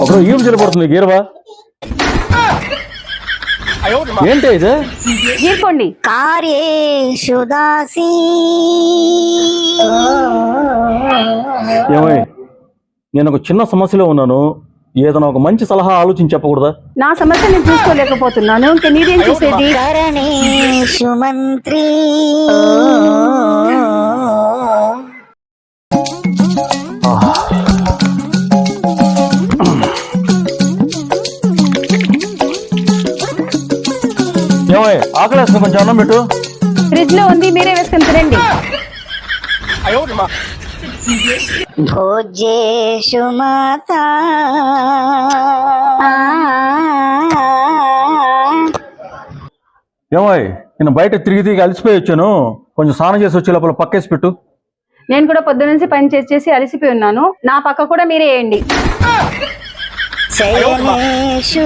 అప్పుడు ఏం నిలబడుతుంది గీరవా? ఏంటి ఇది? గీర్కోండి. కార్యేషు దాసి ఏమై నేను ఒక చిన్న సమస్యలో ఉన్నాను. ఏదైనా ఒక మంచి సలహా ఆలోచించి చెప్పకూడదా? నా సమస్య నేను చూసుకోలేకపోతున్నాను. ఇంకా నీదేం చూసేది? కరణేషు మంత్రి. ఆకలేస్తుంది కొంచెం అన్నం పెట్టు. ఫ్రిడ్జ్లో ఉంది మీరే వేసుకొని తినండి. భోజేషు మాత. ఏమై నేను బయట తిరిగి తిరిగి అలసిపోయి వచ్చాను. కొంచెం స్నానం చేసి వచ్చే లోపల పక్కేసి పెట్టు. నేను కూడా పొద్దు నుంచి పని చేసేసి అలసిపోయి ఉన్నాను. నా పక్క కూడా మీరే వేయండి. శయనేషు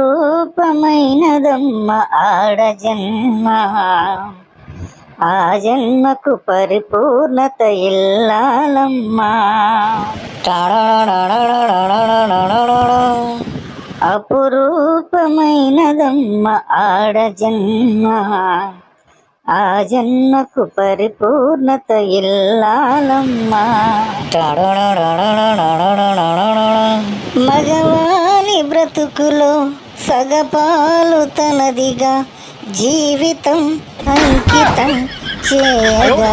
రూపమైనదమ్మ ఆడ జన్మ. ఆ జన్మకు పరిపూర్ణత ఇల్లాలమ్మా. అపురూపమైనదమ్మ ఆడ జన్మ. ఆ జన్మకు పరిపూర్ణత ఇల్లాలమ్మా. మగవాని బ్రతుకులో సగపాలు తనదిగా జీవితం అంకితం చేయగా.